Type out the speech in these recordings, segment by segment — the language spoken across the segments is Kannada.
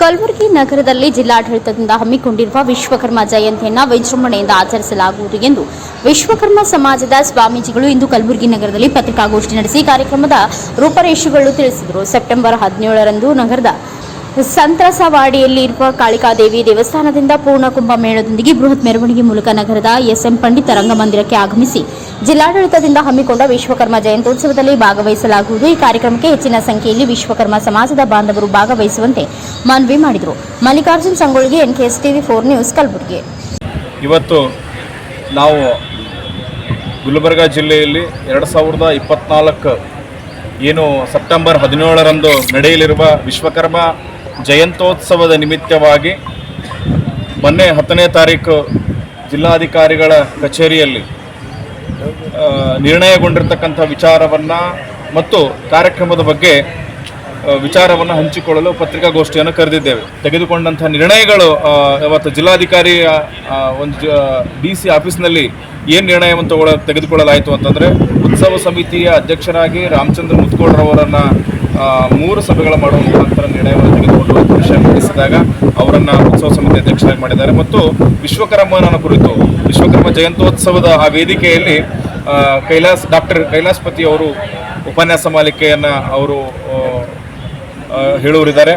ಕಲಬುರಗಿ ನಗರದಲ್ಲಿ ಜಿಲ್ಲಾಡಳಿತದಿಂದ ಹಮ್ಮಿಕೊಂಡಿರುವ ವಿಶ್ವಕರ್ಮ ಜಯಂತಿಯನ್ನು ವಿಜೃಂಭಣೆಯಿಂದ ಆಚರಿಸಲಾಗುವುದು ಎಂದು ವಿಶ್ವಕರ್ಮ ಸಮಾಜದ ಸ್ವಾಮೀಜಿಗಳು ಇಂದು ಕಲಬುರಗಿ ನಗರದಲ್ಲಿ ಪತ್ರಿಕಾಗೋಷ್ಠಿ ನಡೆಸಿ ಕಾರ್ಯಕ್ರಮದ ರೂಪರೇಷೆಗಳು ತಿಳಿಸಿದರು. ಸೆಪ್ಟೆಂಬರ್ ಹದಿನೇಳರಂದು ನಗರದ ಸಂತ್ರಸವಾಡಿಯಲ್ಲಿರುವ ಕಾಳಿಕಾದೇವಿ ದೇವಸ್ಥಾನದಿಂದ ಪೂರ್ಣ ಕುಂಭಮೇಳದೊಂದಿಗೆ ಬೃಹತ್ ಮೆರವಣಿಗೆ ಮೂಲಕ ನಗರದ ಎಸ್ಎಂ ಪಂಡಿತ ರಂಗಮಂದಿರಕ್ಕೆ ಆಗಮಿಸಿ ಜಿಲ್ಲಾಡಳಿತದಿಂದ ಹಮ್ಮಿಕೊಂಡ ವಿಶ್ವಕರ್ಮ ಜಯಂತ್ಯೋತ್ಸವದಲ್ಲಿ ಭಾಗವಹಿಸಲಾಗುವುದು. ಈ ಕಾರ್ಯಕ್ರಮಕ್ಕೆ ಹೆಚ್ಚಿನ ಸಂಖ್ಯೆಯಲ್ಲಿ ವಿಶ್ವಕರ್ಮ ಸಮಾಜದ ಬಾಂಧವರು ಭಾಗವಹಿಸುವಂತೆ ಮನವಿ ಮಾಡಿದರು. Mallikarjun Sangolgi NKS TV four news Kalaburagi. ಇವತ್ತು ನಾವು ಗುಲ್ಬರ್ಗ ಜಿಲ್ಲೆಯಲ್ಲಿ ಎರಡು ಸಾವಿರದ ಇಪ್ಪತ್ನಾಲ್ಕು ಏನು ಸೆಪ್ಟೆಂಬರ್ ಹದಿನೇಳರಂದು ನಡೆಯಲಿರುವ ವಿಶ್ವಕರ್ಮ ಜಯಂತ್ಯೋತ್ಸವದ ನಿಮಿತ್ತವಾಗಿ ಮೊನ್ನೆ ಹತ್ತನೇ ತಾರೀಕು ಜಿಲ್ಲಾಧಿಕಾರಿಗಳ ಕಚೇರಿಯಲ್ಲಿ ನಿರ್ಣಯಗೊಂಡಿರ್ತಕ್ಕಂಥ ವಿಚಾರವನ್ನು ಮತ್ತು ಕಾರ್ಯಕ್ರಮದ ಬಗ್ಗೆ ವಿಚಾರವನ್ನು ಹಂಚಿಕೊಳ್ಳಲು ಪತ್ರಿಕಾಗೋಷ್ಠಿಯನ್ನು ಕರೆದಿದ್ದೇವೆ. ತೆಗೆದುಕೊಂಡಂಥ ನಿರ್ಣಯಗಳು ಇವತ್ತು ಜಿಲ್ಲಾಧಿಕಾರಿ ಒಂದು ಡಿ ಸಿ ಆಫೀಸ್ನಲ್ಲಿ ಏನು ನಿರ್ಣಯವನ್ನು ತಗೊಳ್ಳ ತೆಗೆದುಕೊಳ್ಳಲಾಯಿತು ಅಂತಂದರೆ, ಉತ್ಸವ ಸಮಿತಿಯ ಅಧ್ಯಕ್ಷರಾಗಿ ರಾಮಚಂದ್ರ ಮುತ್ಕೋಡ್ರವರನ್ನು ಮೂರು ಸಭೆಗಳ ಮಾಡುವ ಮುಖಾಂತರ ನಿರ್ಣಯವನ್ನು ತೆಗೆದುಕೊಂಡು ವಿಷಯ ಮಂಡಿಸಿದಾಗ ಅವರನ್ನು ಉತ್ಸವ ಸಮಿತಿ ಅಧ್ಯಕ್ಷರಾಗಿ ಮಾಡಿದ್ದಾರೆ. ಮತ್ತು ವಿಶ್ವಕರ್ಮನ ಕುರಿತು, ವಿಶ್ವಕರ್ಮ ಜಯಂತೋತ್ಸವದ ಆ ವೇದಿಕೆಯಲ್ಲಿ ಕೈಲಾಸ್, ಡಾಕ್ಟರ್ ಕೈಲಾಸ್ಪತಿ ಅವರು ಉಪನ್ಯಾಸ ಮಾಲಿಕೆಯನ್ನು ಅವರು ಹೇಳುವರಿದ್ದಾರೆ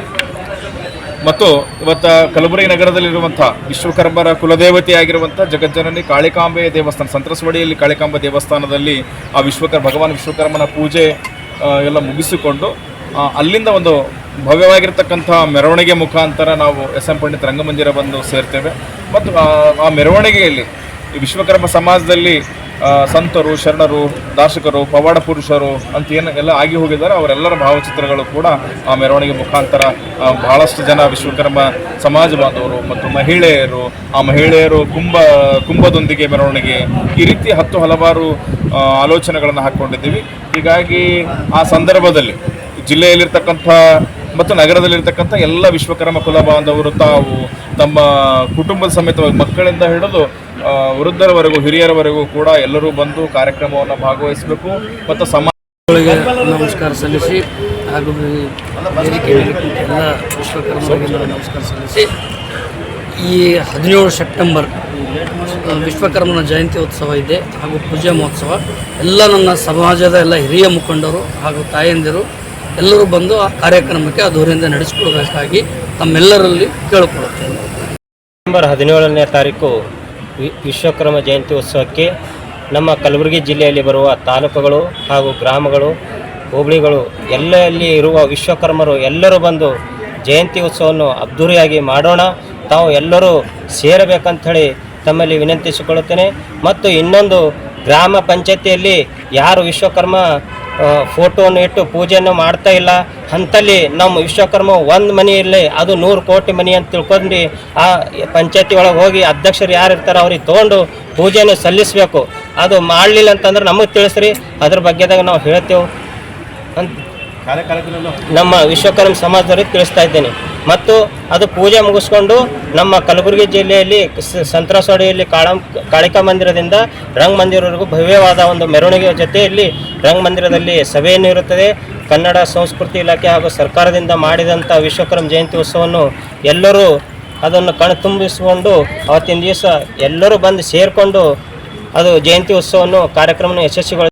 ಮತ್ತು ಇವತ್ತು ಕಲಬುರಗಿ ನಗರದಲ್ಲಿರುವಂಥ ವಿಶ್ವಕರ್ಮರ ಕುಲದೇವತೆಯಾಗಿರುವಂಥ ಜಗಜ್ಜನನಿ ಕಾಳಿಕಾಂಬೆ ದೇವಸ್ಥಾನ, ಸಂತ್ರಸವಾಡಿಯಲ್ಲಿ ಕಾಳಿಕಾಂಬೆ ದೇವಸ್ಥಾನದಲ್ಲಿ ಆ ವಿಶ್ವಕರ್, ಭಗವಾನ್ ವಿಶ್ವಕರ್ಮನ ಪೂಜೆ ಎಲ್ಲ ಮುಗಿಸಿಕೊಂಡು ಅಲ್ಲಿಂದ ಒಂದು ಭವ್ಯವಾಗಿರ್ತಕ್ಕಂಥ ಮೆರವಣಿಗೆ ಮುಖಾಂತರ ನಾವು ಎಸ್ ಎಂ ಪಂಡಿತ್ ರಂಗಮಂದಿರ ಬಂದು ಸೇರ್ತೇವೆ. ಮತ್ತು ಆ- ಮೆರವಣಿಗೆಯಲ್ಲಿ ಈ ವಿಶ್ವಕರ್ಮ ಸಮಾಜದಲ್ಲಿ ಸಂತರು, ಶರಣರು ದಾರ್ಶಕರು ಪವಾಡ ಪುರುಷರು ಅಂತ ಏನು ಎಲ್ಲ ಆಗಿ ಹೋಗಿದ್ದಾರೆ, ಅವರೆಲ್ಲರ ಭಾವಚಿತ್ರಗಳು ಕೂಡ ಆ ಮೆರವಣಿಗೆ ಮುಖಾಂತರ ಬಹಳಷ್ಟು ಜನ ವಿಶ್ವಕರ್ಮ ಸಮಾಜ ಬಾಂಧವರು ಮತ್ತು ಮಹಿಳೆಯರು, ಆ ಮಹಿಳೆಯರು ಕುಂಭ, ಕುಂಭದೊಂದಿಗೆ ಮೆರವಣಿಗೆ ಈ ರೀತಿ ಹತ್ತು ಹಲವಾರು ಆಲೋಚನೆಗಳನ್ನು ಹಾಕ್ಕೊಂಡಿದ್ದೀವಿ ಹೀಗಾಗಿ ಆ ಸಂದರ್ಭದಲ್ಲಿ ಜಿಲ್ಲೆಯಲ್ಲಿರ್ತಕ್ಕಂಥ ಮತ್ತು ನಗರದಲ್ಲಿರ್ತಕ್ಕಂಥ ಎಲ್ಲ ವಿಶ್ವಕರ್ಮ ಕುಲ ಬಾಂಧವರು ತಾವು ತಮ್ಮ ಕುಟುಂಬದ ಸಮೇತವಾಗಿ ಮಕ್ಕಳಿಂದ ಹಿಡಿದು ವೃದ್ಧರವರೆಗೂ, ಹಿರಿಯರವರೆಗೂ ಕೂಡ ಎಲ್ಲರೂ ಬಂದು ಕಾರ್ಯಕ್ರಮವನ್ನು ಭಾಗವಹಿಸಬೇಕು ಮತ್ತು ಸಮಾಜಗಳಿಗೆ ನಮಸ್ಕಾರ ಸಲ್ಲಿಸಿ ಹಾಗೂ ಎಲ್ಲ ನಮಸ್ಕಾರ ಸಲ್ಲಿಸಿ. ಈ ಹದಿನೇಳು ಸೆಪ್ಟೆಂಬರ್ ವಿಶ್ವಕರ್ಮನ ಜಯಂತಿ ಉತ್ಸವ ಇದೆ ಹಾಗೂ ಪೂಜೆ ಮಹೋತ್ಸವ. ಎಲ್ಲ ನನ್ನ ಸಮಾಜದ ಎಲ್ಲ ಹಿರಿಯ ಮುಖಂಡರು ಹಾಗೂ ತಾಯಂದಿರು ಎಲ್ಲರೂ ಬಂದು ಆ ಕಾರ್ಯಕ್ರಮಕ್ಕೆ ಅದ್ದೂರಿಯಿಂದ ನಡೆಸಿಕೊಡ್ಬೇಕಾಗಿ ತಮ್ಮೆಲ್ಲರಲ್ಲಿ ಕೇಳಿಕೊಳ್ಳುತ್ತೇನೆ. ನವೆಂಬರ್ ಹದಿನೇಳನೇ ತಾರೀಕು ವಿಶ್ವಕರ್ಮ ಜಯಂತಿ ಉತ್ಸವಕ್ಕೆ ನಮ್ಮ ಕಲಬುರಗಿ ಜಿಲ್ಲೆಯಲ್ಲಿ ಬರುವ ತಾಲೂಕುಗಳು ಹಾಗೂ ಗ್ರಾಮಗಳು, ಹೋಬಳಿಗಳು ಎಲ್ಲೆಯಲ್ಲಿ ಇರುವ ವಿಶ್ವಕರ್ಮರು ಎಲ್ಲರೂ ಬಂದು ಜಯಂತಿ ಉತ್ಸವವನ್ನು ಅದ್ಧೂರಿಯಾಗಿ ಮಾಡೋಣ. ತಾವು ಎಲ್ಲರೂ ಸೇರಬೇಕಂಥೇಳಿ ತಮ್ಮಲ್ಲಿ ವಿನಂತಿಸಿಕೊಳ್ಳುತ್ತೇನೆ. ಮತ್ತು ಇನ್ನೊಂದು ಗ್ರಾಮ ಪಂಚಾಯತಿಯಲ್ಲಿ ಯಾರು ವಿಶ್ವಕರ್ಮ ಆ, ಫೋಟೋವನ್ನು ಇಟ್ಟು ಪೂಜೆಯನ್ನು ಮಾಡ್ತಾ ಇಲ್ಲ. ಅಂತಲ್ಲಿ ನಮ್ಮ ವಿಶ್ವಕರ್ಮ ಒಂದು ಮನೆಯಲ್ಲಿ ಅದು ನೂರು ಕೋಟಿ ಮನೆ ಅಂತ ತಿಳ್ಕೊಂಡು ಆ ಪಂಚಾಯತಿ ಒಳಗೆ ಹೋಗಿ ಅಧ್ಯಕ್ಷರು ಯಾರು ಇರ್ತಾರೆ ಅವ್ರಿಗೆ ತೊಗೊಂಡು ಪೂಜೆಯನ್ನು ಸಲ್ಲಿಸಬೇಕು. ಅದು ಮಾಡಲಿಲ್ಲ ಅಂತಂದ್ರೆ ನಮಗೆ ತಿಳಿಸ್ರಿ ಅದ್ರ ಬಗ್ಗೆದಾಗ ನಾವು ಹೇಳ್ತೇವೆ. ಅಂತ ನಮ್ಮ ವಿಶ್ವಕರ್ಮ ಸಮಾಜದವ್ರಿಗೆ ತಿಳಿಸ್ತಾ ಇದ್ದೇನೆ. ಮತ್ತು ಅದು ಪೂಜೆ ಮುಗಿಸ್ಕೊಂಡು ನಮ್ಮ ಕಲಬುರಗಿ ಜಿಲ್ಲೆಯಲ್ಲಿ ಸಂತ್ರಸವಾಡಿಯಲ್ಲಿ ಕಾಳಂ, ಕಾಳಿಕಾ ಮಂದಿರದಿಂದ ರಂಗ ಮಂದಿರವರೆಗೂ ಭವ್ಯವಾದ ಒಂದು ಮೆರವಣಿಗೆಯ ಜೊತೆಯಲ್ಲಿ ರಂಗ ಮಂದಿರದಲ್ಲಿ ಸಭೆಯನ್ನು ಇರುತ್ತದೆ. ಕನ್ನಡ ಸಂಸ್ಕೃತಿ ಇಲಾಖೆ ಹಾಗೂ ಸರ್ಕಾರದಿಂದ ಮಾಡಿದಂಥ ವಿಶ್ವಕರ್ಮ ಜಯಂತಿ ಉತ್ಸವವನ್ನು ಎಲ್ಲರೂ ಅದನ್ನು ಕಣ್ತುಂಬಿಸಿಕೊಂಡು ಅವತ್ತಿನ ದಿವಸ ಎಲ್ಲರೂ ಬಂದು ಸೇರಿಕೊಂಡು ಅದು ಜಯಂತಿ ಉತ್ಸವವನ್ನು ಕಾರ್ಯಕ್ರಮವನ್ನು ಯಶಸ್ವಿಗೊಳಿಸಿ